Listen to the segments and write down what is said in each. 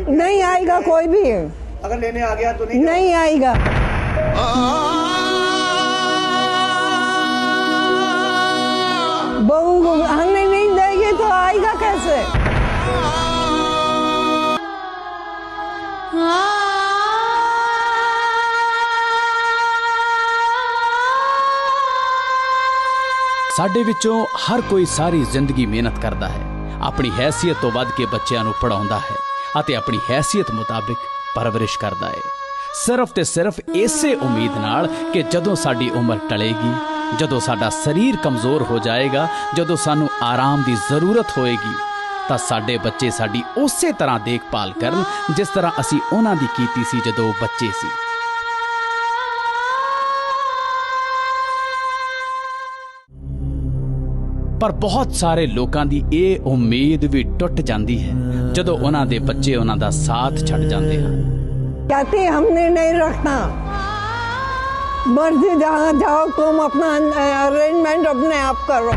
नहीं आएगा कोई भी अगर लेने आ गया तो नहीं नहीं आएगा बहू को हमने नहीं देगी तो आएगा कैसे ਸਾਡੇ ਵਿੱਚੋਂ ਹਰ ਕੋਈ ਸਾਰੀ ਜ਼ਿੰਦਗੀ ਮਿਹਨਤ ਕਰਦਾ ਹੈ ਆਪਣੀ ਹੈਸੀਅਤ ਤੋਂ ਵੱਧ ਕੇ ਬੱਚਿਆਂ ਨੂੰ ਪੜਾਉਂਦਾ ਹੈ ਅਤੇ ਆਪਣੀ ਹੈਸੀਅਤ ਮੁਤਾਬਿਕ ਪਰਵਰਿਸ਼ ਕਰਦਾ ਹੈ ਸਿਰਫ ਤੇ ਸਿਰਫ ਇਸੇ ਉਮੀਦ ਨਾਲ ਕਿ ਜਦੋਂ ਸਾਡੀ ਉਮਰ ਟਲੇਗੀ, ਜਦੋਂ ਸਾਡਾ ਸਰੀਰ ਕਮਜ਼ੋਰ ਹੋ ਜਾਏਗਾ, ਜਦੋਂ ਸਾਨੂੰ ਆਰਾਮ ਦੀ ਜ਼ਰੂਰਤ ਹੋਏਗੀ, ਤਾਂ ਸਾਡੇ ਬੱਚੇ ਸਾਡੀ ਉਸੇ ਤਰ੍ਹਾਂ ਦੇਖਭਾਲ ਕਰਨ ਜਿਸ ਤਰ੍ਹਾਂ ਅਸੀਂ ਉਹਨਾਂ ਦੀ ਕੀਤੀ ਸੀ ਜਦੋਂ ਉਹ ਬੱਚੇ ਸੀ। ਪਰ ਬਹੁਤ ਸਾਰੇ ਲੋਕਾਂ ਦੀ ਇਹ ਉਮੀਦ ਵੀ ਟੁੱਟ ਜਾਂਦੀ ਹੈ ਜਦੋਂ ਉਹਨਾਂ ਦੇ ਬੱਚੇ ਉਹਨਾਂ ਦਾ ਸਾਥ ਛੱਡ ਜਾਂਦੇ ਹਨ कहते हमने नहीं रखना मर्जी जहाँ जाओ तुम अपना अरेंजमेंट अपने आप करो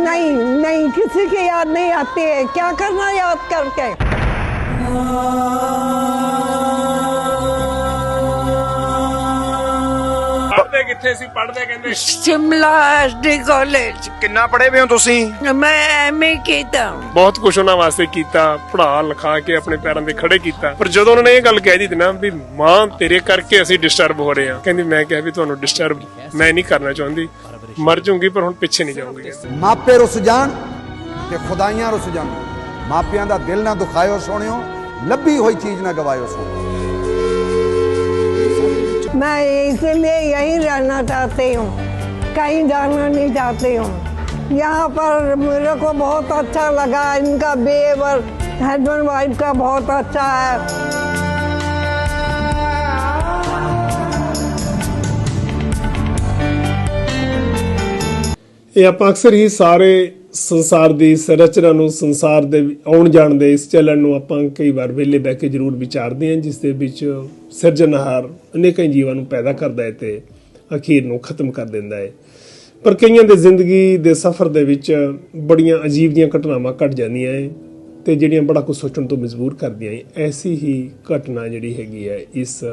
नहीं नहीं किसी की याद नहीं आती है क्या करना याद करके ਕਿੱਥੇ ਸੀ? ਪੜ੍ਹਦੇ ਕਹਿੰਦੇ। Shimla SD college. ਕਿੰਨਾ ਪੜ੍ਹੇ ਹੋ ਤੁਸੀਂ? ਮੈਂ ਐਮਏ ਕੀਤਾ। ਬਹੁਤ ਕੁਝ ਉਹਨਾਂ ਵਾਸਤੇ ਕੀਤਾ ਪੜ੍ਹਾ ਲਿਖਾ ਕੇ ਆਪਣੇ ਪੈਰਾਂ ਤੇ ਖੜੇ ਕੀਤਾ। ਪਰ ਜਦੋਂ ਉਹਨਾਂ ਨੇ ਇਹ ਗੱਲ ਕਹਿ ਦਿੱਤੀ ਨਾ ਵੀ ਮਾਂ ਤੇਰੇ ਕਰਕੇ ਅਸੀਂ ਡਿਸਟਰਬ ਹੋ ਰਹੇ ਹਾਂ। ਕਹਿੰਦੀ ਮੈਂ ਕਿਹਾ ਵੀ ਤੁਹਾਨੂੰ ਡਿਸਟਰਬ ਮੈਂ ਨਹੀਂ ਕਰਨਾ ਚਾਹੁੰਦੀ। ਮਰ ਜਾਊਂਗੀ ਪਰ ਹੁਣ ਪਿੱਛੇ ਨਹੀਂ ਜਾਊਂਗੀ। ਮਾਪੇ ਰੁਸ ਜਾਣ ਤੇ ਖੁਦਾਈਆਂ ਰੁਸ ਜਾਣ। ਮਾਪਿਆਂ ਦਾ ਦਿਲ ਨਾ ਦੁਖਾਇਓ ਸੋਹਣਿਓ। ਲੱਭੀ ਹੋਈ ਚੀਜ਼ ਨਾ ਗਵਾਇਓ ਸੋਹਣਿਓ। मैं इसलिए यहीं रहना चाहती हूँ कहीं जाना नहीं चाहती हूँ यहाँ पर मेरे को बहुत अच्छा लगा इनका बिहेवर हस्बैंड वाइफ का बहुत अच्छा है ਇਹ ਆਪਾਂ ਅਕਸਰ ਹੀ ਸਾਰੇ ਸੰਸਾਰ ਦੀ ਸੰਰਚਨਾ ਨੂੰ ਸੰਸਾਰ ਦੇ ਆਉਣ ਜਾਣ ਦੇ ਇਸ ਚੱਲਣ ਨੂੰ ਆਪਾਂ ਕਈ ਵਾਰ ਵਿਹਲੇ ਬਹਿ ਕੇ ਜ਼ਰੂਰ ਵਿਚਾਰਦੇ ਹਾਂ, ਜਿਸ ਦੇ ਵਿੱਚ ਸਿਰਜਣਹਾਰ ਅਨੇਕਾਂ ਜੀਵਾਂ ਨੂੰ ਪੈਦਾ ਕਰਦਾ ਹੈ ਤੇ ਅਖੀਰ ਨੂੰ ਖਤਮ ਕਰ ਦਿੰਦਾ ਹੈ। ਪਰ ਕਈਆਂ ਦੇ ਜ਼ਿੰਦਗੀ ਦੇ ਸਫ਼ਰ ਦੇ ਵਿੱਚ ਬੜੀਆਂ ਅਜੀਬ ਦੀਆਂ ਘਟਨਾਵਾਂ ਘਟ ਜਾਂਦੀਆਂ ਹੈ ਤੇ ਜਿਹੜੀਆਂ ਬੜਾ ਕੁਝ ਸੋਚਣ ਤੋਂ ਮਜਬੂਰ ਕਰਦੀਆਂ ਹੈ। ਐਸੀ ਹੀ ਘਟਨਾ ਜਿਹੜੀ ਹੈਗੀ ਹੈ, ਇਸ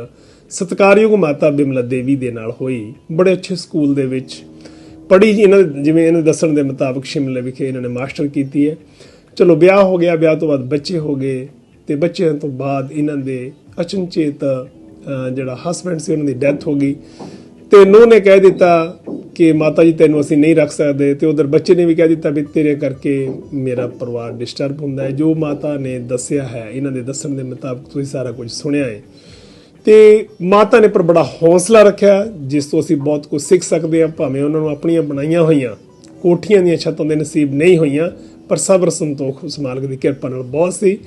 ਸਤਿਕਾਰਯੋਗ ਮਾਤਾ ਬਿਮਲਾ ਦੇਵੀ ਦੇ ਨਾਲ ਹੋਈ। ਬੜੇ ਅੱਛੇ ਸਕੂਲ ਦੇ ਵਿੱਚ ਪੜ੍ਹੀ ਜੀ, ਇਹਨਾਂ ਦੇ- ਜਿਵੇਂ ਇਹਨਾਂ ਦੇ ਦੱਸਣ ਦੇ ਮੁਤਾਬਕ ਸ਼ਿਮਲੇ ਵਿਖੇ ਇਹਨਾਂ ਨੇ ਮਾਸਟਰ ਕੀਤੀ ਹੈ। ਚਲੋ, ਵਿਆਹ ਹੋ ਗਿਆ, ਵਿਆਹ ਤੋਂ ਬਾਅਦ ਬੱਚੇ ਹੋ ਗਏ ਤੇ ਬੱਚਿਆਂ ਤੋਂ ਬਾਅਦ ਇਹਨਾਂ ਦੇ ਅਚਨਚੇਤ ਜਿਹੜਾ ਹਸਬੰਡ ਸੀ, ਉਹਨਾਂ ਦੀ ਡੈਥ ਹੋ ਗਈ। ਤੇ ਨੂੰਹ ਨੇ ਕਹਿ ਦਿੱਤਾ ਕਿ ਮਾਤਾ ਜੀ, ਤੈਨੂੰ ਅਸੀਂ ਨਹੀਂ ਰੱਖ ਸਕਦੇ। ਤੇ ਉਧਰ ਬੱਚੇ ਨੇ ਵੀ ਕਹਿ ਦਿੱਤਾ ਵੀ ਤੇਰੇ ਕਰਕੇ ਮੇਰਾ ਪਰਿਵਾਰ ਡਿਸਟਰਬ ਹੁੰਦਾ ਹੈ। ਜੋ ਮਾਤਾ ਨੇ ਦੱਸਿਆ ਹੈ, ਇਹਨਾਂ ਦੇ ਦੱਸਣ ਦੇ ਮੁਤਾਬਕ ਤੁਸੀਂ ਸਾਰਾ ਕੁਝ ਸੁਣਿਆ ਹੈ। ਤੇ ਮਾਤਾ ਨੇ ਪਰ ਬੜਾ ਹੌਸਲਾ ਰੱਖਿਆ, ਜਿਸ ਤੋਂ ਅਸੀਂ ਬਹੁਤ ਕੁਝ ਸਿੱਖ ਸਕਦੇ ਹਾਂ, ਭਾਵੇਂ ਉਹਨਾਂ ਨੂੰ ਆਪਣੀਆਂ ਬਣਾਈਆਂ ਹੋਈਆਂ, ਕੋਠੀਆਂ ਦੀਆਂ ਛੱਤਾਂ ਦੇ ਨਸੀਬ ਨਹੀਂ ਹੋਈਆਂ, ਪਰ ਸਬਰ ਸੰਤੋਖ ਉਸ ਮਾਲਕ ਦੀ ਕਿਰਪਾ ਨਾਲ ਬਹੁਤ ਸੀ।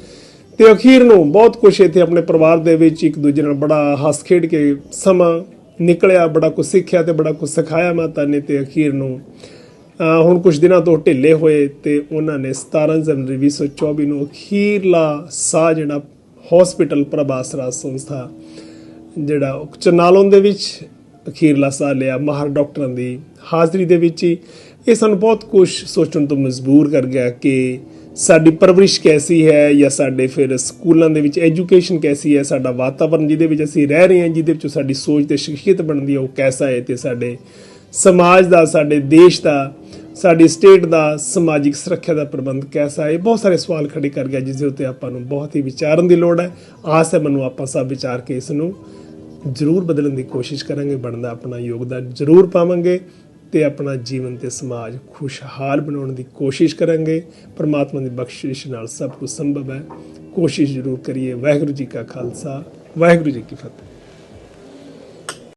ਤੇ ਅਖੀਰ ਨੂੰ ਬਹੁਤ ਕੁਝ ਇੱਥੇ ਆਪਣੇ ਪਰਿਵਾਰ ਦੇ ਵਿੱਚ ਇੱਕ ਦੂਜੇ ਨਾਲ ਬੜਾ ਹੱਸ ਖੇਡ ਕੇ ਸਮਾਂ ਨਿਕਲਿਆ, ਬੜਾ ਕੁਝ ਸਿੱਖਿਆ ਤੇ ਬੜਾ ਕੁਝ ਸਿਖਾਇਆ ਮਾਤਾ ਨੇ ਤੇ ਅਖੀਰ ਨੂੰ ਹੁਣ ਕੁਝ ਦਿਨਾਂ ਤੋਂ ਢਿੱਲੇ ਹੋਏ ਤੇ ਉਹਨਾਂ ਨੇ 17 ਜਨਵਰੀ 2024 ਨੂੰ ਅਖੀਰਲਾ ਸਾਹ ਜਿਹੜਾ ਹਸਪੀਟਲ ਪ੍ਰਭਾਸਰਾ ਸੰਸਥਾ ਜਿਹੜਾ ਚਨਾਲੋਂ ਦੇ ਵਿੱਚ ਅਖੀਰਲਾ ਸਾਹ ਲਿਆ ਮਾਹਰ ਡਾਕਟਰਾਂ ਦੀ ਹਾਜ਼ਰੀ ਦੇ ਵਿੱਚ ਹੀ ਇਹ ਸਾਨੂੰ ਬਹੁਤ ਕੁਝ ਸੋਚਣ ਤੋਂ ਮਜਬੂਰ ਕਰ ਗਿਆ ਕਿ ਸਾਡੀ ਪਰਵਰਿਸ਼ ਕੈਸੀ ਹੈ ਜਾਂ ਸਾਡੇ ਫਿਰ ਸਕੂਲਾਂ ਦੇ ਵਿੱਚ ਐਜੂਕੇਸ਼ਨ ਕੈਸੀ ਹੈ ਸਾਡਾ ਵਾਤਾਵਰਣ ਜਿਹਦੇ ਵਿੱਚ ਅਸੀਂ ਰਹਿ ਰਹੇ ਹਾਂ ਜਿਹਦੇ ਵਿੱਚ ਸਾਡੀ ਸੋਚ ਤੇ ਸ਼ਖਸੀਅਤ ਬਣਦੀ ਹੈ ਉਹ ਕੈਸਾ ਹੈ ਤੇ ਸਾਡੇ ਸਮਾਜ ਦਾ ਸਾਡੇ ਦੇਸ਼ ਦਾ ਸਾਡੀ ਸਟੇਟ ਦਾ ਸਮਾਜਿਕ ਸੁਰੱਖਿਆ ਦਾ ਪ੍ਰਬੰਧ ਕੈਸਾ ਹੈ? ਬਹੁਤ ਸਾਰੇ ਸਵਾਲ ਖੜੇ ਕਰ ਗਿਆ, ਜਿਸ ਦੇ ਉੱਤੇ ਆਪਾਂ ਨੂੰ ਬਹੁਤ ਹੀ ਵਿਚਾਰਨ ਦੀ ਲੋੜ ਹੈ। ਆਸ ਹੈ ਮੈਨੂੰ ਆਪਾਂ ਸਭ ਵਿਚਾਰ ਕੇ ਇਸ ਨੂੰ ਜ਼ਰੂਰ ਬਦਲਣ ਦੀ ਕੋਸ਼ਿਸ਼ ਕਰਾਂਗੇ, ਬਣਦਾ ਆਪਣਾ ਯੋਗਦਾਨ ਜ਼ਰੂਰ ਪਾਵਾਂਗੇ ਤੇ ਆਪਣਾ ਜੀਵਨ ਤੇ ਸਮਾਜ ਖੁਸ਼ਹਾਲ ਬਣਾਉਣ ਦੀ ਕੋਸ਼ਿਸ਼ ਕਰਾਂਗੇ। ਪਰਮਾਤਮਾ ਦੀ ਬਖਸ਼ਿਸ਼ ਨਾਲ ਸਭ ਕੁਝ ਸੰਭਵ ਹੈ। ਕੋਸ਼ਿਸ਼ ਜ਼ਰੂਰ ਕਰੀਏ। ਵਾਹਿਗੁਰੂ ਜੀ ਕਾ ਖਾਲਸਾ, ਵਾਹਿਗੁਰੂ ਜੀ ਕੀ ਫਤਿਹ।